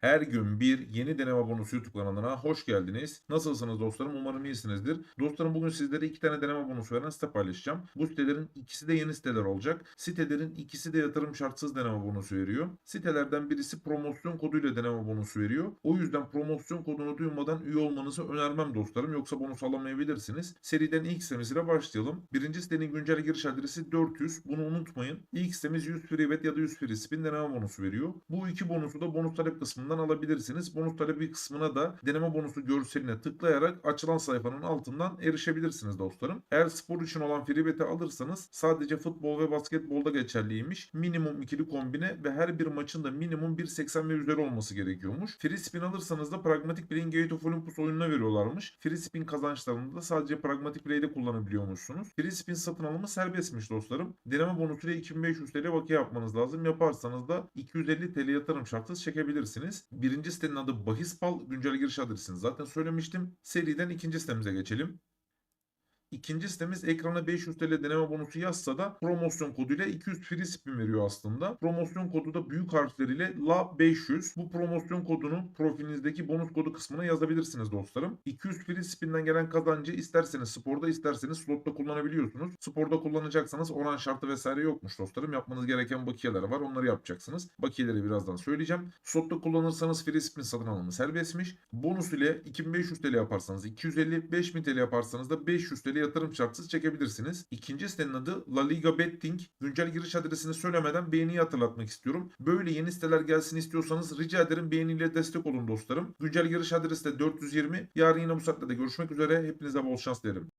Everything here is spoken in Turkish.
Her gün bir yeni deneme bonusu YouTube kanalına hoş geldiniz. Nasılsınız dostlarım? Umarım iyisinizdir. Dostlarım bugün sizlere iki tane deneme bonusu veren site paylaşacağım. Bu sitelerin ikisi de yeni siteler olacak. Sitelerin ikisi de yatırım şartsız deneme bonusu veriyor. Sitelerden birisi promosyon koduyla deneme bonusu veriyor. O yüzden promosyon kodunu duymadan üye olmanızı önermem dostlarım. Yoksa bonus alamayabilirsiniz. Seriden ilk sitesiyle başlayalım. Birinci sitenin güncel giriş adresi 400. Bunu unutmayın. İlk sitemiz 100 free bet ya da 100 free spin deneme bonusu veriyor. Bu iki bonusu da bonus talep kısmından alabilirsiniz. Bonus talebi kısmına da deneme bonusu görseline tıklayarak açılan sayfanın altından erişebilirsiniz dostlarım. Eğer spor için olan free alırsanız sadece futbol ve basketbolda geçerliymiş. Minimum ikili kombine ve her bir maçın da minimum 1.80 ve üzeri olması gerekiyormuş. Free spin alırsanız da Pragmatic Play'in Gate of Olympus oyununa veriyorlarmış. Free spin kazançlarını da sadece Pragmatic Play'de kullanabiliyormuşsunuz. Free spin satın alımı serbestmiş dostlarım. Deneme bonusuyla 2500 TL bakiye yapmanız lazım. Yaparsanız da 250 TL yatırım şartsız çekebilirsiniz. Birinci sitenin adı Bahispal. Güncel giriş adresini zaten söylemiştim. Seriden ikinci sitemize geçelim. İkinci sitemiz ekrana 500 TL deneme bonusu yazsa da promosyon koduyla 200 free spin veriyor aslında. Promosyon kodu da büyük harfleriyle LA500. Bu promosyon kodunu profilinizdeki bonus kodu kısmına yazabilirsiniz dostlarım. 200 free spin'den gelen kazancı isterseniz sporda isterseniz slotta kullanabiliyorsunuz. Sporda kullanacaksanız oran şartı vesaire yokmuş dostlarım. Yapmanız gereken bakiyeler var. Onları yapacaksınız. Bakiyeleri birazdan söyleyeceğim. Slotta kullanırsanız free spin satın alımı serbestmiş. Bonus ile 2500 TL yaparsanız 250, 5000 TL yaparsanız da 500 TL yatırım şartsız çekebilirsiniz. İkinci sitenin adı La Liga Betting. Güncel giriş adresini söylemeden beğeniyi hatırlatmak istiyorum. Böyle yeni siteler gelsin istiyorsanız rica ederim beğeniyle destek olun dostlarım. Güncel giriş adresi de 420. Yarın yine bu saatte de görüşmek üzere. Hepinize bol şans dilerim.